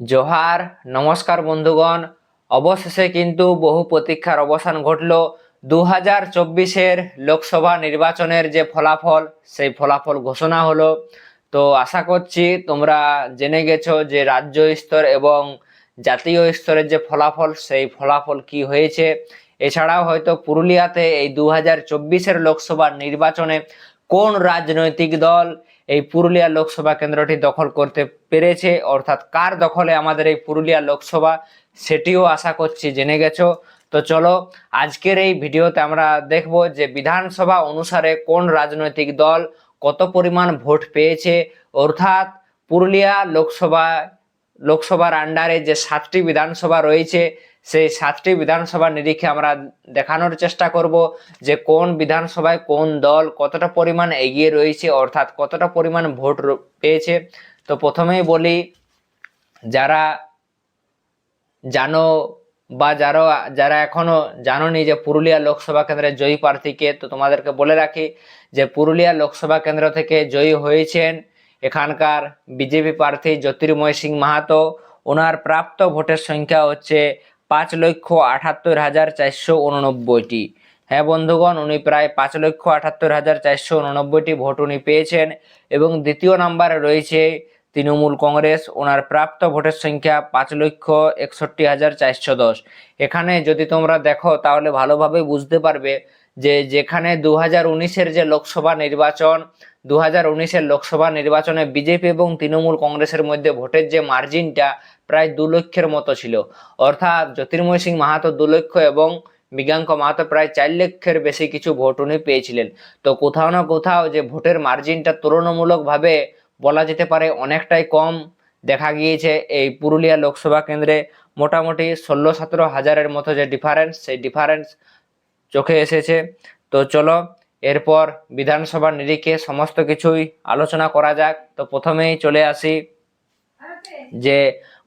জোহার, নমস্কার বন্ধুগণ। অবশেষে কিন্তু বহু প্রতীক্ষার অবসান ঘটল। দু হাজার চব্বিশের লোকসভা নির্বাচনের যে ফলাফল, সেই ফলাফল ঘোষণা হলো। তো আশা করছি তোমরা জেনে গেছো যে রাজ্য স্তর এবং জাতীয় স্তরের যে ফলাফল, সেই ফলাফল কি হয়েছে। এছাড়াও হয়তো পুরুলিয়াতে এই দু হাজার চব্বিশের লোকসভা নির্বাচনে কোন রাজনৈতিক দল এই পুরুলিয়া লোকসভা কেন্দ্রটি দখল করতে পেরেছে? অর্থাৎ কার দখলে আমাদের এই পুরুলিয়া লোকসভা? সেটিও আশা করছি জেনে গেছো। তো চলো, আজকের এই ভিডিওতে আমরা দেখব যে বিধানসভা অনুসারে কোন রাজনৈতিক দল কত পরিমাণ ভোট পেয়েছে। অর্থাৎ পুরুলিয়া লোকসভা লোকসভার আন্ডারে যে সাতটি বিধানসভা রয়েছে, সেই সাতটি বিধানসভার নিরিখে আমরা দেখানোর চেষ্টা করব যে কোন বিধানসভায় কোন দল কতটা পরিমাণ এগিয়ে রয়েছে, অর্থাৎ কতটা পরিমাণ ভোট পেয়েছে। তো প্রথমেই বলি, যারা জানো বা যারা যারা এখনও জানোনি যে পুরুলিয়া লোকসভা কেন্দ্রের জয়ী প্রার্থীকে তো তোমাদেরকে বলে রাখি যে পুরুলিয়া লোকসভা কেন্দ্র থেকে জয়ী হয়েছেন এখানকার বিজেপি প্রার্থী জ্যোতির্ময় সিং মাহাতো, ওনার প্রাপ্ত ভোটের সংখ্যা হচ্ছে পাঁচ লক্ষ আটাত্তর হাজার চারশো উননব্বইটি। হ্যাঁ বন্ধুগণ, উনি প্রায় পাঁচ লক্ষ আটাত্তর হাজার চারশো উননব্বইটি ভোট উনি পেয়েছেন এবং দ্বিতীয় নাম্বারে রয়েছে তৃণমূল কংগ্রেস, ওনার প্রাপ্ত ভোটের সংখ্যা পাঁচ লক্ষ একষট্টি হাজার চারশো দশ। এখানে যদি তোমরা দেখো, তাহলে ভালোভাবে বুঝতে পারবে যে যেখানে দু হাজার উনিশের যে লোকসভা নির্বাচন, দু হাজার উনিশের লোকসভা নির্বাচনে বিজেপি এবং তৃণমূল কংগ্রেসের মধ্যে ভোটের যে মার্জিনটা প্রায় দু লক্ষের মতো ছিল। অর্থাৎ জ্যোতির্ময় সিং মাহাতো দু লক্ষ এবং মৃগাঙ্ক মাহাতো প্রায় চার লক্ষের বেশি কিছু ভোট উনি পেয়েছিলেন। তো কোথাও না কোথাও যে ভোটের মার্জিনটা তুলনামূলকভাবে বলা যেতে পারে অনেকটাই কম। দেখা গিয়েছে এই পুরুলিয়া লোকসভা কেন্দ্রে মোটামুটি ষোলো সতেরো হাজারের মতো যে ডিফারেন্স সেই ডিফারেন্স চোখে এসেছে। তো চলো, এরপর বিধানসভার নিরিখে সমস্ত কিছুই আলোচনা করা যাক। তো প্রথমেই চলে আসি যে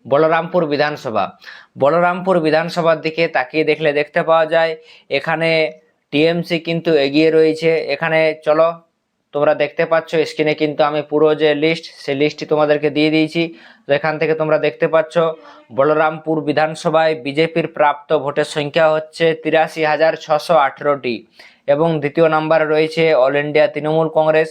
বলরামপুর বিধানসভা। বলরামপুর বিধানসভার দিকে তাকিয়ে দেখলে দেখতে পাওয়া যায়, এখানে টিএমসি কিন্তু এগিয়ে রয়েছে। এখানে চলো তোমরা দেখতে পাচ্ছ স্ক্রিনে কিন্তু আমি পুরো যে লিস্ট সেই লিস্টটি তোমাদেরকে দিয়ে দিয়েছি। তো এখান থেকে তোমরা দেখতে পাচ্ছ, বলরামপুর বিধানসভায় বিজেপির প্রাপ্ত ভোটের সংখ্যা হচ্ছে তিরাশি হাজার ছশো আঠেরোটি এবং দ্বিতীয় নম্বরে রয়েছে অল ইন্ডিয়া তৃণমূল কংগ্রেস।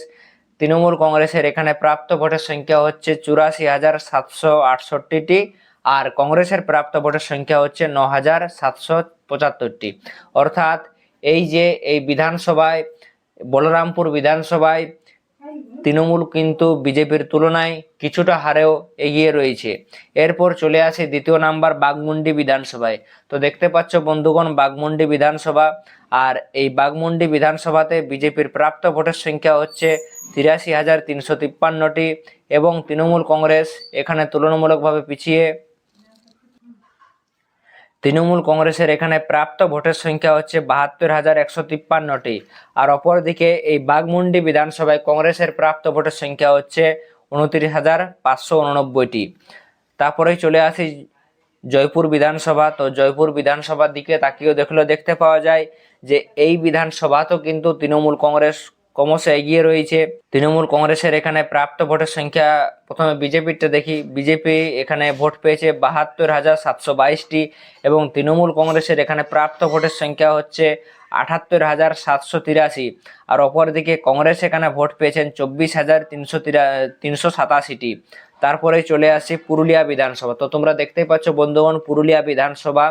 তৃণমূল কংগ্রেসের এখানে প্রাপ্ত ভোটের সংখ্যা হচ্ছে চুরাশি হাজার সাতশো আটষট্টিটি আর কংগ্রেসের প্রাপ্ত ভোটের সংখ্যা হচ্ছে ন হাজার সাতশো পঁচাত্তরটি। অর্থাৎ এই যে এই বিধানসভায় বলরামপুর বিধানসভায় তৃণমূল কিন্তু বিজেপির তুলনায় কিছুটা হারেও এগিয়ে রয়েছে। এরপর চলে আসে দ্বিতীয় নাম্বার বাগমুন্ডি বিধানসভায়। তো দেখতে পাচ্ছ বন্ধুগণ বাগমুন্ডি বিধানসভা আর এই বাগমুন্ডি বিধানসভাতে বিজেপির প্রাপ্ত ভোটের সংখ্যা হচ্ছে তিরাশি হাজার তিনশো তিপ্পান্নটি এবং তৃণমূল কংগ্রেস এখানে তুলনামূলকভাবে পিছিয়ে তৃণমূল কংগ্রেসের এখানে প্রাপ্ত ভোটের সংখ্যা হচ্ছে বাহাত্তর হাজার একশো তিপ্পান্নটি। আর অপরদিকে এই বাগমুন্ডি বিধানসভায় কংগ্রেসের প্রাপ্ত ভোটের সংখ্যা হচ্ছে উনত্রিশ হাজার পাঁচশো উননব্বইটি। তারপরেই চলে আসি জয়পুর বিধানসভা। তো জয়পুর বিধানসভার দিকে তাকিয়েও দেখলেও দেখতে পাওয়া যায় যে এই বিধানসভাতেও কিন্তু তৃণমূল কংগ্রেস ক্রমশ এগিয়ে রয়েছে। তৃণমূল কংগ্রেসের এখানে প্রাপ্ত ভোটের সংখ্যা প্রথমে বিজেপিরটা দেখি। বিজেপি এখানে ভোট পেয়েছে বাহাত্তর হাজার সাতশো বাইশটি এবং তৃণমূল কংগ্রেসের এখানে প্রাপ্ত ভোটের সংখ্যা হচ্ছে আটাত্তর হাজার সাতশো তিরাশি। আর অপরদিকে কংগ্রেস এখানে ভোট পেয়েছেন চব্বিশ হাজার তিনশো তিরা, তিনশো সাতাশিটি। তারপরে চলে আসি পুরুলিয়া বিধানসভা। তো তোমরা দেখতেই পাচ্ছ বন্ধুগণ, পুরুলিয়া বিধানসভা।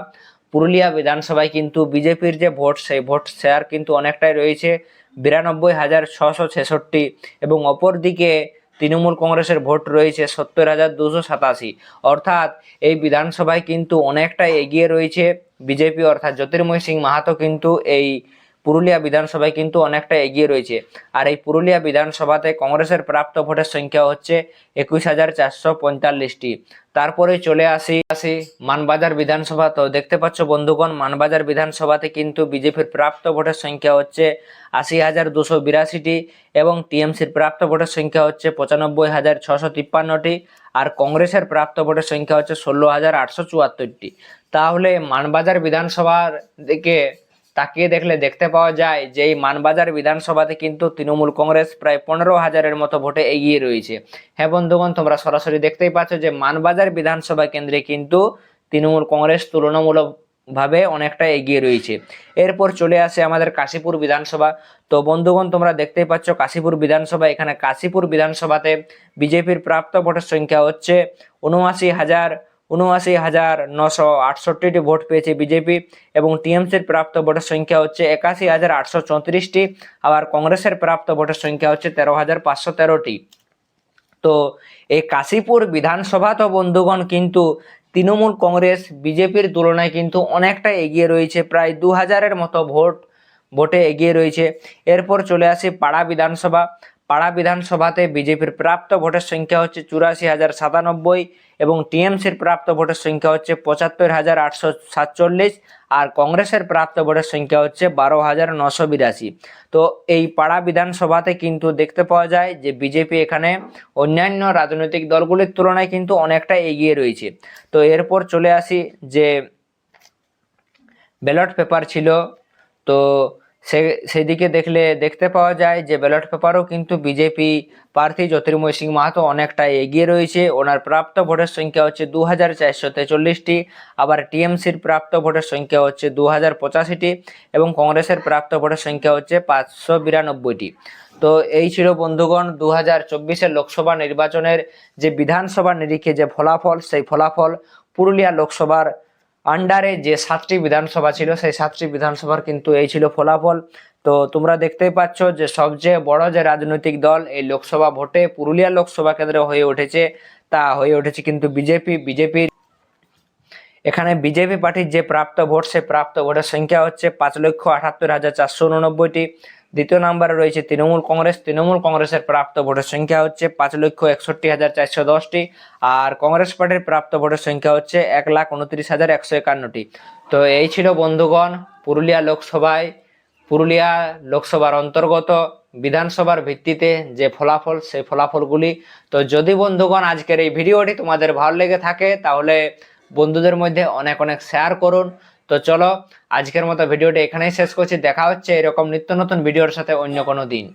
পুরুলিয়া বিধানসভায় কিন্তু বিজেপির যে ভোট, সেই ভোট শেয়ার কিন্তু অনেকটাই রয়েছে। বিরানব্বই হাজার ছশো ছেষট্টি এবং অপরদিকে তৃণমূল কংগ্রেসের ভোট রয়েছে সত্তর হাজার দুশো সাতাশি। অর্থাৎ এই বিধানসভায় কিন্তু অনেকটাই এগিয়ে রয়েছে বিজেপি অর্থাৎ জ্যোতির্ময় সিং মাহাতো কিন্তু এই পুরুলিয়া বিধানসভায় কিন্তু অনেকটা এগিয়ে রয়েছে। আর এই পুরুলিয়া বিধানসভাতে কংগ্রেসের প্রাপ্ত ভোটের সংখ্যা হচ্ছে একুশ হাজার চারশো পঁয়তাল্লিশটি। তারপরে চলে আসি আসি মানবাজার বিধানসভা। তো দেখতে পাচ্ছ বন্ধুগণ, মানবাজার বিধানসভাতে কিন্তু বিজেপির প্রাপ্ত ভোটের সংখ্যা হচ্ছে আশি হাজার দুশো বিরাশিটি এবং টিএমসির প্রাপ্ত ভোটের সংখ্যা হচ্ছে পঁচানব্বই হাজার ছশো তিপ্পান্নটি আর কংগ্রেসের প্রাপ্ত ভোটের সংখ্যা হচ্ছে ষোলো হাজার আটশো চুয়াত্তরটি। তাহলে মানবাজার বিধানসভার দিকে তাকিয়ে দেখলে দেখতে পাওয়া যায় যে এই মানবাজার বিধানসভাতে কিন্তু তৃণমূল কংগ্রেস প্রায় পনেরো হাজারের মতো ভোটে এগিয়ে রয়েছে। হ্যাঁ বন্ধুগণ, তোমরা সরাসরি দেখতেই পাচ্ছ যে মানবাজার বিধানসভা কেন্দ্রে কিন্তু তৃণমূল কংগ্রেস তুলনামূলক ভাবে অনেকটা এগিয়ে রয়েছে। এরপর চলে আসে আমাদের কাশীপুর বিধানসভা। তো বন্ধুগণ, তোমরা দেখতেই পাচ্ছ কাশীপুর বিধানসভা, এখানে কাশীপুর বিধানসভাতে বিজেপির প্রাপ্ত ভোটের সংখ্যা হচ্ছে উনআশি হাজার উনআশি হাজার নশো আটষট্টিটি ভোট পেয়েছে বিজেপি এবং টিএমসির প্রাপ্ত ভোটের সংখ্যা হচ্ছে একাশি হাজার আটশো চৌত্রিশটি, আবার কংগ্রেসের প্রাপ্ত ভোটের সংখ্যা হচ্ছে তেরো হাজার পাঁচশো তেরোটি। তো এই কাশীপুর বিধানসভা তো বন্ধুগণ কিন্তু তৃণমূল কংগ্রেস বিজেপির তুলনায় কিন্তু অনেকটা এগিয়ে রয়েছে, প্রায় দু হাজারের মতো ভোট, ভোটে এগিয়ে রয়েছে। এরপর চলে আসি পাড়া বিধানসভা। পাড়া বিধানসভাতে বিজেপির প্রাপ্ত ভোটের সংখ্যা হচ্ছে চুরাশি হাজার সাতানব্বই এবং টিএমসির প্রাপ্ত ভোটের সংখ্যা হচ্ছে পঁচাত্তর হাজার আটশো সাতচল্লিশ আর কংগ্রেসের প্রাপ্ত ভোটের সংখ্যা হচ্ছে বারো হাজার নশো বিরাশি। তো এই পাড়া বিধানসভাতে কিন্তু দেখতে পাওয়া যায় যে বিজেপি এখানে অন্যান্য রাজনৈতিক দলগুলির তুলনায় কিন্তু অনেকটা এগিয়ে রয়েছে। তো এরপর চলে আসি যে ব্যালট পেপার ছিল। তো সে, সেদিকে দেখলে, দেখতে পাওয়া যায় যে ব্যালট পেপারও কিন্তু বিজেপি প্রার্থী জ্যোতির্ময় সিং মাহাতো অনেকটাই এগিয়ে রয়েছে। ওনার প্রাপ্ত ভোটের সংখ্যা হচ্ছে দু হাজার চারশো তেচল্লিশটি, আবার টিএমসির প্রাপ্ত ভোটের সংখ্যা হচ্ছে দু হাজার পঁচাশিটি এবং কংগ্রেসের প্রাপ্ত ভোটের সংখ্যা হচ্ছে পাঁচশো বিরানব্বইটি। তো এই ছিল বন্ধুগণ দু হাজার চব্বিশের লোকসভা নির্বাচনের যে বিধানসভা নিরিখে যে ফলাফল, সেই ফলাফল পুরুলিয়া লোকসভার আন্ডারে যে সাতটি বিধানসভা ছিল, সেই সাতটি বিধানসভার কিন্তু এই ছিল ফলাফল। তো তোমরা দেখতেই পাচ্ছ যে সবচেয়ে বড় যে রাজনৈতিক দল এই লোকসভা ভোটে পুরুলিয়া লোকসভা কেন্দ্রে হয়ে উঠেছে, তা হয়ে উঠেছে কিন্তু বিজেপি। বিজেপির এখানে বিজেপি পার্টির যে প্রাপ্ত ভোট সে প্রাপ্ত ভোটের সংখ্যা হচ্ছে পাঁচ লক্ষ আটাত্তর হাজার চারশো উননব্বইটি। দ্বিতীয় নম্বরে রয়েছে তৃণমূল কংগ্রেস। তৃণমূল কংগ্রেসের প্রাপ্ত ভোটের সংখ্যা হচ্ছে পাঁচ লক্ষ একষট্টি হাজার চারশো দশটি আর কংগ্রেস পার্টির প্রাপ্ত ভোটের সংখ্যা হচ্ছে এক লাখ উনত্রিশ হাজার একশো একান্নটি। তো এই ছিল বন্ধুগণ পুরুলিয়া লোকসভায়। পুরুলিয়া লোকসভার অন্তর্গত বিধানসভার ভিত্তিতে যে ফলাফল সেই ফলাফলগুলি। তো যদি বন্ধুগণ আজকের এই ভিডিওটি তোমাদের ভালো লেগে থাকে, তাহলে বন্ধুদের মধ্যে অনেক অনেক শেয়ার করুন। তো চলো, আজকের মতো ভিডিওটি এখানেই শেষ করছি। দেখা হচ্ছে এরকম নিত্য নতুন ভিডিওর সাথে অন্য কোনো দিন।